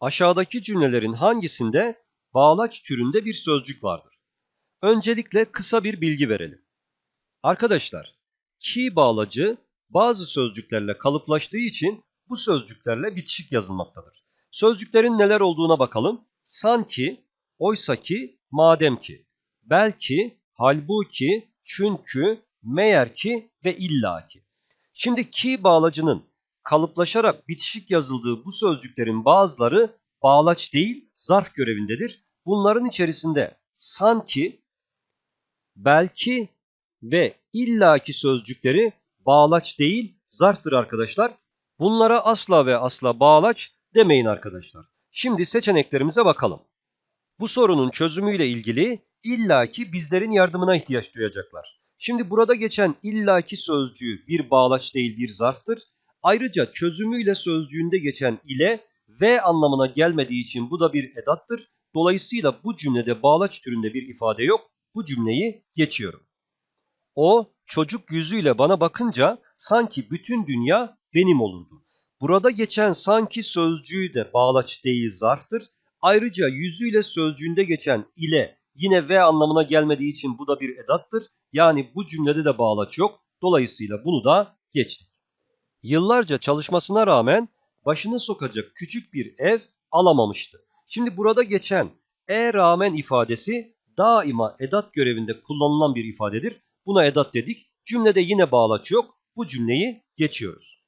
Aşağıdaki cümlelerin hangisinde bağlaç türünde bir sözcük vardır? Öncelikle kısa bir bilgi verelim. Arkadaşlar, ki bağlacı bazı sözcüklerle kalıplaştığı için bu sözcüklerle bitişik yazılmaktadır. Sözcüklerin neler olduğuna bakalım. Sanki, oysaki, madem ki, belki, halbuki, çünkü, meğer ki ve illaki. Şimdi ki bağlacının kalıplaşarak bitişik yazıldığı bu sözcüklerin bazıları bağlaç değil zarf görevindedir. Bunların içerisinde sanki, belki ve illaki sözcükleri bağlaç değil zarftır arkadaşlar. Bunlara asla ve asla bağlaç demeyin arkadaşlar. Şimdi seçeneklerimize bakalım. Bu sorunun çözümüyle ilgili illaki bizlerin yardımına ihtiyaç duyacaklar. Şimdi burada geçen illaki sözcüğü bir bağlaç değil bir zarftır. Ayrıca çözümüyle sözcüğünde geçen ile ve anlamına gelmediği için bu da bir edattır. Dolayısıyla bu cümlede bağlaç türünde bir ifade yok. Bu cümleyi geçiyorum. O çocuk yüzüyle bana bakınca sanki bütün dünya benim olurdu. Burada geçen sanki sözcüğü de bağlaç değil zarftır. Ayrıca yüzüyle sözcüğünde geçen ile yine ve anlamına gelmediği için bu da bir edattır. Yani bu cümlede de bağlaç yok. Dolayısıyla bunu da geçtik. Yıllarca çalışmasına rağmen başını sokacak küçük bir ev alamamıştı. Şimdi burada geçen e rağmen ifadesi daima edat görevinde kullanılan bir ifadedir. Buna edat dedik. Cümlede yine bağlaç yok. Bu cümleyi geçiyoruz.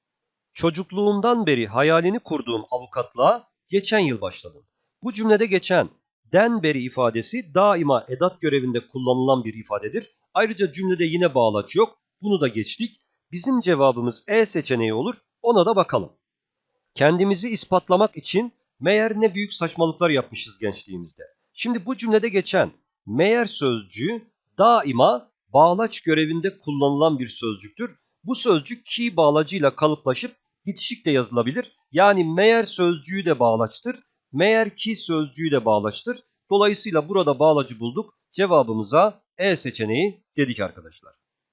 Çocukluğumdan beri hayalini kurduğum avukatlığa geçen yıl başladım. Bu cümlede geçen den beri ifadesi daima edat görevinde kullanılan bir ifadedir. Ayrıca cümlede yine bağlaç yok. Bunu da geçtik. Bizim cevabımız E seçeneği olur. Ona da bakalım. Kendimizi ispatlamak için meğer ne büyük saçmalıklar yapmışız gençliğimizde. Şimdi bu cümlede geçen meğer sözcüğü daima bağlaç görevinde kullanılan bir sözcüktür. Bu sözcük ki bağlacıyla kalıplaşıp bitişik de yazılabilir. Yani meğer sözcüğü de bağlaçtır. Meğer ki sözcüğü de bağlaçtır. Dolayısıyla burada bağlacı bulduk. Cevabımıza E seçeneği dedik arkadaşlar.